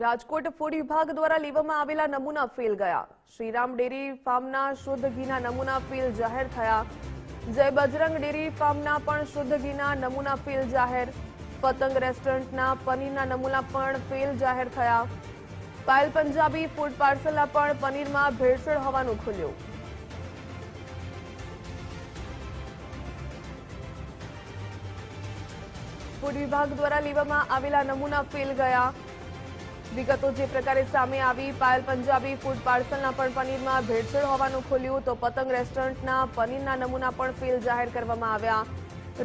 Rajkot food વિભાગ દ્વારા લેવામાં આવેલા નમૂના ફેલ ગયા. શ્રીરામ ડેરી ફાર્મના શુદ્ધ ઘીના નમૂના ફેલ જાહેર થયા. જય બજરંગ ડેરી ફાર્મના પણ શુદ્ધ ઘીના નમૂના ફેલ જાહેર. પતંગ રેસ્ટોરન્ટના પનીરના નમૂના પણ ફેલ જાહેર થયા. પાયલ પંજાબી ફૂડ પાર્સલના પણ પનીરમાં ભેળસેળ હોવાનું ખુલ્યું. ફૂડ વિભાગ દ્વારા લેવામાં આવેલા નમૂના ફેલ ગયા. વિગતો જે પ્રકારે સામે આવી, પાયલ પંજાબી ફૂડ પાર્સલના પણ પનીરમાં ભેળસેળ હોવાનું ખુલ્યું તો પતંગ રેસ્ટોરન્ટના પનીરના નમૂના પણ ફેલ જાહેર કરવામાં આવ્યા.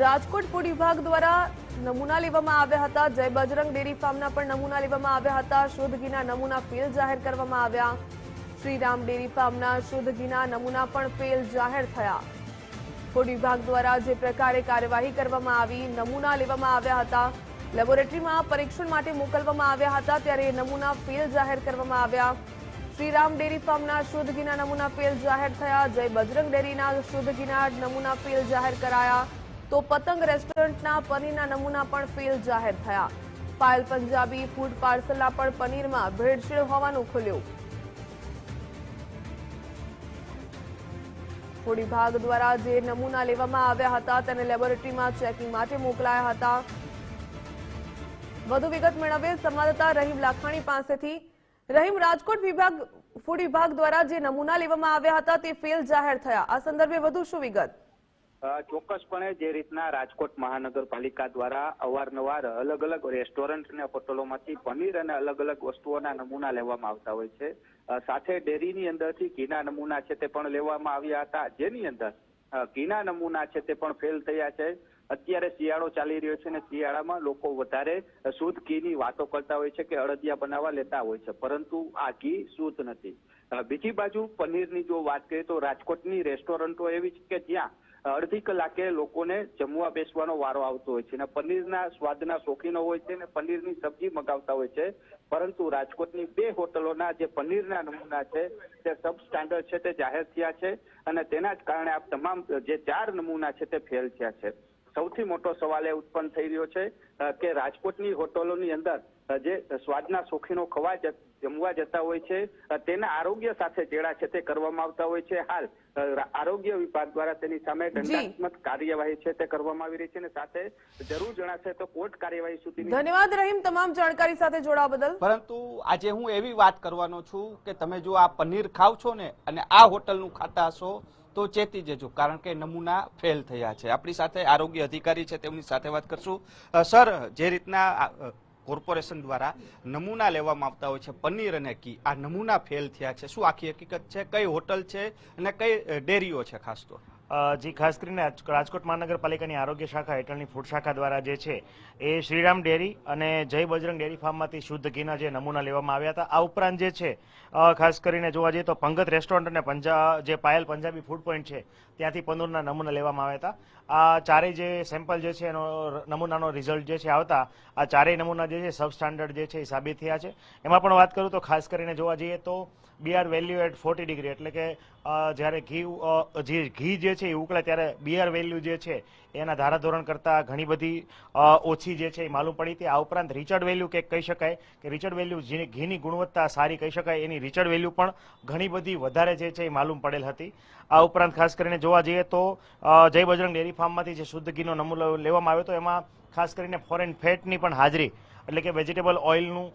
રાજકોટ ફૂડ વિભાગ દ્વારા નમૂના લેવામાં આવ્યા હતા. જય બજરંગ ડેરી ફાર્મના પણ નમૂના લેવામાં આવ્યા હતા. શુદ્ધ ઘીના નમૂના ફેલ જાહેર કરવામાં આવ્યા. શ્રીરામ ડેરી ફાર્મના શુદ્ધ ઘીના નમૂના પણ ફેલ જાહેર થયા. ફૂડ વિભાગ દ્વારા જે પ્રકારે કાર્યવાહી કરવામાં આવી, નમૂના લેવામાં આવ્યા હતા. લેબોરેટરીમાં પરીક્ષણ માટે મોકલવામાં આવ્યા હતા ત્યારે નમૂના ફેલ જાહેર કરવામાં આવ્યા. શ્રીરામ ડેરી ફાર્મના શુદ્ધ ઘીના નમૂના ફેલ જાહેર થયા. જય બજરંગ ડેરીના શુદ્ધ ઘીના નમૂના ફેલ જાહેર કરાયા. તો પતંગ રેસ્ટોરન્ટના પનીરના નમૂના પણ ફેલ જાહેર થયા. પાયલ પંજાબી ફૂડ પાર્સલના પણ પનીરમાં ભેળસેળ હોવાનું ખુલ્યું. ફૂડ વિભાગ દ્વારા જે નમૂના લેવામાં આવ્યા હતા તેને લેબોરેટરીમાં ચેકિંગ માટે મોકલાયા હતા. વધુ વિગત મેળવીએ. સંવાદદાતા રહીમ લાખાણી પાસેથી. રહીમ, રાજકોટ વિભાગ, ફૂડ વિભાગ દ્વારા જે નમૂના લેવામાં આવ્યા હતા, તે ફેલ જાહેર થયા. આ સંદર્ભે વધુ શું વિગત? ચોક્કસપણે જે રીતના રાજકોટ મહાનગરપાલિકા દ્વારા અવારનવાર અલગ અલગ રેસ્ટોરન્ટ અને હોટલોમાંથી પનીર અને અલગ અલગ વસ્તુઓના નમૂના લેવામાં આવતા હોય છે. સાથે ડેરીની અંદરથી ઘીના નમૂના છે તે પણ લેવામાં આવ્યા હતા. જેની અંદર ઘીના નમૂના છે તે પણ ફેલ થયા છે. અત્યારે શિયાળો ચાલી રહ્યો છે અને શિયાળામાં લોકો વધારે શુદ્ધ ઘીની વાતો કરતા હોય છે કે અડદિયા બનાવવા લેતા હોય છે. પરંતુ આ ઘી શુદ્ધ નથી. બીજી બાજુ પનીરની જો વાત કરીએ તો રાજકોટની રેસ્ટોરન્ટો એવી છે કે જ્યાં અડધી કલાકે લોકોને જમવા બેસવાનો વારો આવતો હોય છે અને પનીરના સ્વાદના શોખીનો હોય છે અને પનીરની સબ્જી મગાવતા હોય છે. પરંતુ રાજકોટની બે હોટલોના જે પનીરના નમૂના છે તે સબ સ્ટાન્ડર્ડ છે, તે જાહેર થયા છે અને તેના જ કારણે આ તમામ જે ચાર નમૂના છે તે ફેલ થયા છે. સૌથી મોટો સવાલ એ ઉત્પન્ન થઈ રહ્યો છે કે રાજકોટની હોટલોની અંદર જે સ્વાદના શોખીનો ખવા જમવા જતા હોય છે તેના આરોગ્ય સાથે ચેડા છે તે કરવામાં આવતા હોય છે. હાલ આરોગ્ય વિભાગ દ્વારા તેની સામે દંડાત્મક કાર્યવાહી છે તે કરવામાં આવી રહી છે અને સાથે જરૂર જણાશે તો કોર્ટ કાર્યવાહી સુધી ધન્યવાદ રહીમ તમામ જાણકારી સાથે જોડાવા બદલ. પરંતુ આજે હું એવી વાત કરવાનો છું કે તમે જો આ પનીર ખાવ છો ને અને આ હોટલનું ખાતા હશો તો ચેતી જજો, કારણ કે નમૂના ફેલ થયા છે. આપણી સાથે આરોગ્ય અધિકારી છે, તેમની સાથે વાત કરશું. સર, જે રીતના કોર્પોરેશન દ્વારા નમૂના લેવામાં આવતા હોય છે, પનીર અને ઘી, આ નમૂના ફેલ થયા છે. શું આખી હકીકત છે? કઈ હોટલ છે અને કઈ ડેરીઓ છે ખાસ તો? જી ખાસ કરીને રાજકોટ મહાનગરપાલિકાની આરોગ્ય શાખા હેઠળની ફૂડ શાખા દ્વારા જે છે, એ શ્રીરામ ડેરી અને જય બજરંગ ડેરી ફાર્મમાંથી શુદ્ધ ઘીના જે નમૂના લેવામાં આવ્યા હતા. આ ઉપરાંત જે છે ખાસ કરીને જોવા જઈએ તો પંગત રેસ્ટોરન્ટ અને પંજા, જે પાયલ પંજાબી ફૂડ પોઈન્ટ છે, ત્યાંથી પનીરના નમૂના લેવામાં આવ્યા હતા. આ ચારેય જે સેમ્પલ જે છે, એનો નમૂનાનો રિઝલ્ટ જે છે આવતા, આ ચારેય નમૂના જે છે સબ સ્ટાન્ડર્ડ જે છે એ સાબિત થયા છે. એમાં પણ વાત કરું તો ખાસ કરીને જોવા જઈએ તો BR value at forty degree એટલે કે જ્યારે ઘી ઘી જે છે એ ઉકળે ત્યારે બીઆર વેલ્યુ જે છે એના ધારાધોરણ કરતાં ઘણી બધી ઓછી જે છે એ માલુમ પડી હતી. આ ઉપરાંત રિચર્ડ વેલ્યુ કે કહી શકાય કે રિચર્ડ વેલ્યુ જેની ઘીની ગુણવત્તા સારી કહી શકાય, એની રિચર્ડ વેલ્યુ પણ ઘણી બધી વધારે જે છે એ માલુમ પડેલ હતી. આ ઉપરાંત ખાસ કરીને જોવા જઈએ તો જય બજરંગ ડેરી ફાર્મમાંથી જે શુદ્ધ ઘીનો નમૂનો લેવામાં આવ્યો હતો, એમાં ખાસ કરીને ફોરેન ફેટની પણ હાજરી એટલે કે વેજીટેબલ ઓઇલનું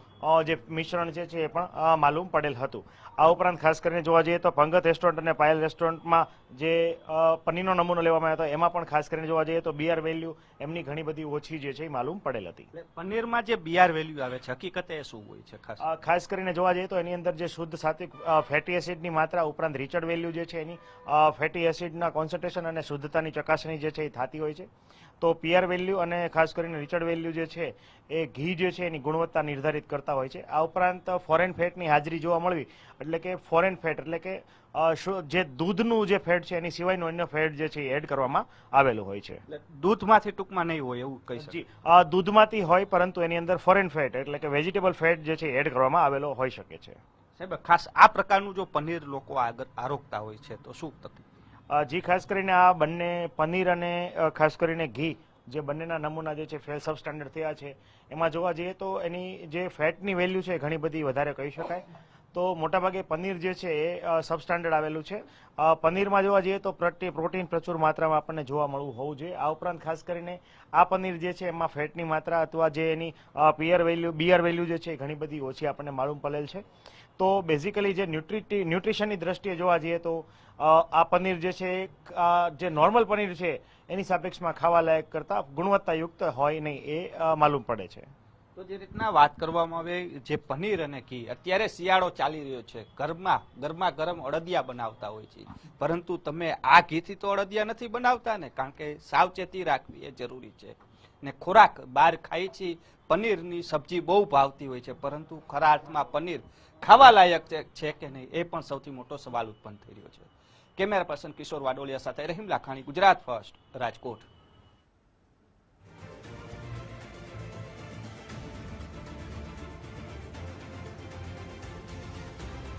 જે મિશ્રણ છે એ પણ માલુમ પડેલ હતું. આ ઉપરાંત ખાસ કરીને જોવા જઈએ તો પંગત રેસ્ટોરન્ટ અને પાયલ રેસ્ટોરન્ટમાં જે પનીરનો નમૂનો લેવામાં આવ્યો હતો એમાં પણ ખાસ કરીને જોવા જઈએ તો બીઆર વેલ્યુ એમની ઘણી બધી ઓછી જે છે એ માલુમ પડેલ હતી. પનીરમાં જે બીઆર વેલ્યુ આવે છે હકીકતે એ શું હોય છે ખાસ? ખાસ કરીને જોવા જઈએ તો એની અંદર જે શુદ્ધ સાત્વિક ફેટી એસિડની માત્રા ઉપરાંત રિચર્ડ વેલ્યુ જે છે એની ફેટી એસિડના કોન્સન્ટ્રેશન અને શુદ્ધતાની ચકાસણી જે છે એ થતી હોય છે. તો પીઆર વેલ્યુ અને ખાસ કરીને રિચર્ડ વેલ્યુ જે છે એ ઘી જે છે એની ગુણવત્તા નિર્ધારિત કરતા હોય છે. આ ઉપરાંત ફોરેન ફેટની હાજરી જોવા મળવી એટલે કે ફોરેન ફેટ એટલે કે જે દૂધનું જે ફેટ છે એની સિવાયનું અન્ય ફેટ જે છે એ એડ કરવામાં આવેલું હોય છે. દૂધમાંથી ટૂંકમાં નહીં હોય એવું કહી અ, દૂધમાંથી હોય પરંતુ એની અંદર ફોરેન ફેટ એટલે કે વેજીટેબલ ફેટ જે છે એડ કરવામાં આવેલો હોઈ શકે છે. સાહેબ ખાસ આ પ્રકારનું જો પનીર લોકો આગળ આરોગતા હોય છે તો શું તકલીફ જી ખાસ કરીને આ બંને પનીર અને ખાસ કરીને ઘી જે બંનેના નમૂના જે છે ફેલ સબસ્ટાન્ડર્ડ થયા છે. એમાં જોવા જઈએ તો એની જે ફેટની વેલ્યુ છે ઘણી બધી વધારે કહી શકાય. તો મોટાભાગે પનીર જે છે એ સબસ્ટાન્ડર્ડ આવેલું છે. પનીરમાં જોવા જઈએ તો પ્રોટીન પ્રચુર માત્રામાં આપણને જોવા મળવું હોવું જોઈએ. આ ઉપરાંત ખાસ કરીને આ પનીર જે છે એમાં ફેટની માત્રા અથવા જે એની પિયર વેલ્યુ બિયર વેલ્યુ જે છે ઘણી બધી ઓછી આપણને માલુમ પડેલ છે. તો બેઝિકલી જે ન્યુટ્રિટી ન્યુટ્રિશનની દ્રષ્ટિએ જોવા જઈએ તો આ પનીર જે છે અ, જે નોર્મલ પનીર છે એની સાપેક્ષમાં ખાવા લાયક કરતાં ગુણવત્તાયુક્ત હોય નહીં એ માલુમ પડે છે. તો જે રીતના વાત કરવામાં આવે, જે પનીર અને ઘી, અત્યારે શિયાળો ચાલી રહ્યો છે. ઘરમાં ગરમા ગરમ અડદિયા બનાવતા હોય છે. પરંતુ તમે આ ઘીથી તો અડદિયા નથી બનાવતા ને, કારણ કે સાવચેતી રાખવી એ જરૂરી છે. ને ખોરાક બહાર ખાઈ છીએ પનીરની સબ્જી બહુ ભાવતી હોય છે, પરંતુ ખરા અર્થમાં પનીર ખાવા લાયક છે- કે નહીં, એ પણ સૌથી મોટો સવાલ ઉત્પન્ન થઈ રહ્યો છે. કેમેરા પર્સન કિશોર વાડોલિયા સાથે રહીમ લાખાણી, ગુજરાત ફર્સ્ટ, રાજકોટ.